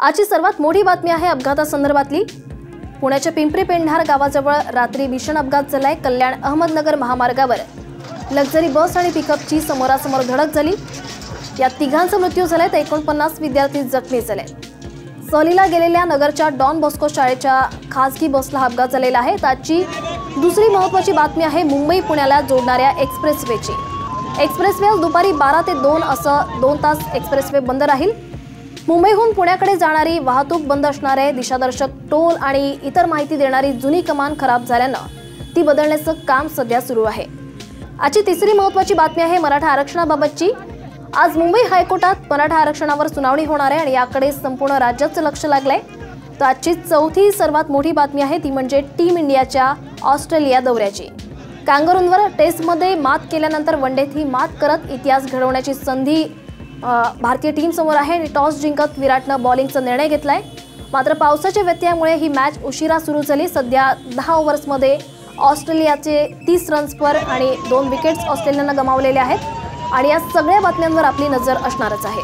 आजची सर्वात मोठी बातमी आहे अपघातासंदर्भातली. पुण्याच्या पिंपरी पेंढार गावाजवळ रात्री भीषण अपघात झालाय कल्याण अहमदनगर महामार्गावर. लक्झरी बस आणि पिकअपची समोरासमोर धडक झाली. यात तिघांचा मृत्यू झालाय तर एकोणपन्नास विद्यार्थी जखमी झाले. सहलीला गेलेल्या नगरच्या डॉन बॉस्को शाळेच्या खासगी बसला अपघात झालेला आहे. त्याची आजची दुसरी महत्त्वाची बातमी आहे मुंबई पुण्याला जोडणाऱ्या एक्सप्रेसवेची. एक्सप्रेसवे दुपारी बारा ते दोन असं दोन तास एक्सप्रेसवे बंद राहील. मुंबईहून पुण्याकडे जाणारी वाहतूक बंद असणारे दिशादर्शक टोल आणि इतर माहिती देणारी जुनी कमान खराब झाल्यानं ती बदलण्याचं काम सध्या सुरू आहे. आजची तिसरी महत्त्वाची बातमी आहे मराठा आरक्षणाबाबतची. आज मुंबई हायकोर्टात मराठा आरक्षणावर सुनावणी होणार आहे आणि याकडे संपूर्ण राज्याचं लक्ष लागलंय. तर आजची चौथी सर्वात मोठी बातमी आहे ती म्हणजे टीम इंडियाच्या ऑस्ट्रेलिया दौऱ्याची. कांगारूंवर टेस्टमध्ये मात केल्यानंतर वनडेत ही मात करत इतिहास घडवण्याची संधी भारतीय टीमसमोर आहे. आणि टॉस जिंकत विराटनं बॉलिंगचा निर्णय घेतला आहे मात्र पावसाच्या व्यत्ययामुळे ही मॅच उशिरा सुरू झाली. सध्या दहा ओव्हर्समध्ये ऑस्ट्रेलियाचे तीस रन्स पर आणि दोन विकेट्स ऑस्ट्रेलियानं गमावलेले आहेत. आणि या सगळ्या बातम्यांवर आपली नजर असणारच आहे.